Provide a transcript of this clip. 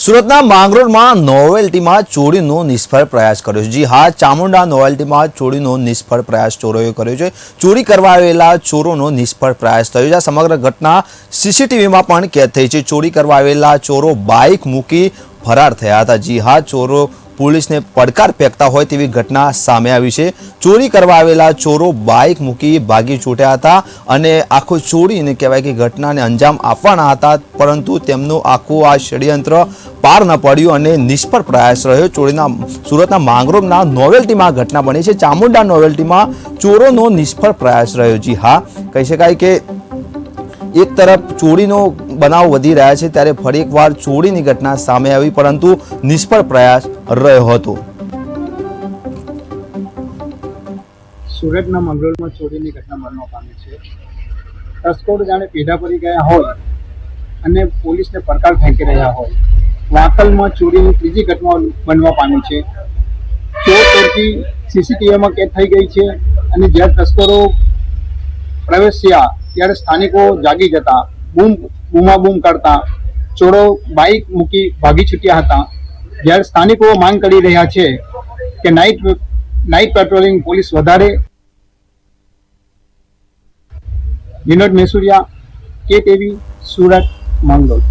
સુરતના માંગરોળમાં નોવેલ્ટીમાં ચોરીનો નિષ્ફળ પ્રયાસ કર્યો છે. જી હા ચામુંડા નોવેલ્ટીમાં ચોરીનો નિષ્ફળ પ્રયાસ ચોરોએ કર્યો છે. ચોરી કરવા આવેલા ચોરોનો નિષ્ફળ પ્રયાસ થયો છે. આ સમગ્ર ઘટના સીસીટીવીમાં પણ કેદ થઈ છે. ચોરી કરવા આવેલા ચોરો બાઇક મૂકી ફરાર થયા હતા. જી હા ચોરો પોલીસને પડકાર ફેંકતા હોય તેવી ઘટના સામે આવી છે. ચોરી કરવા આવેલા ચોરો બાઇક મૂકી ભાગી છૂટ્યા હતા અને આખું ચોરીને કહેવાય કે ઘટનાને અંજામ આપવાના હતા, પરંતુ તેમનું આખું આ ષડયંત્ર પાર ન પડ્યું અને નિષ્ફળ પ્રયાસ રહ્યો. ચોરીના સુરતના માંગરોળના નોવેલ્ટીમાં ઘટના બની છે. ચામુંડા નોવેલ્ટીમાં ચોરોનો નિષ્ફળ પ્રયાસ રહ્યો. જી હા, કહી શકાય કે એક તરફ ચોરીનો બનાવ વધી રહ્યા છે ત્યારે ફરી એકવાર ચોરીની ઘટના સામે આવી, પરંતુ નિષ્ફળ પ્રયાસ રહ્યો હતો. સુરતના મંગળમાં ચોરીની ઘટના બનવા પામી છે. તસ્કરો જાણે પેઢા પડી ગયા હોય અને પોલીસને પડકાર ફેંકી રહ્યા હોય. વાકલમાં ચોરીની ત્રીજી ઘટના બનવા પામી છે. ચોર ચોરકી સીસીટીવીમાં કેદ થઈ ગઈ છે અને જ્યારે તસ્કરો પ્રવેશ્યા, ત્યારે સ્થાનિકો જાગી જતા બૂમ બૂમાબૂમ કરતા, ચોરો બાઇક મૂકી ભાગી છૂટ્યા હતા. જ્યારે સ્થાનિકો માંગ કરી રહ્યા છે કે નાઇટ નાઇટ પેટ્રોલિંગ પોલીસ વધારે. વિનોદ મેસુરિયા કે ટીવી સુરત માંગરોળ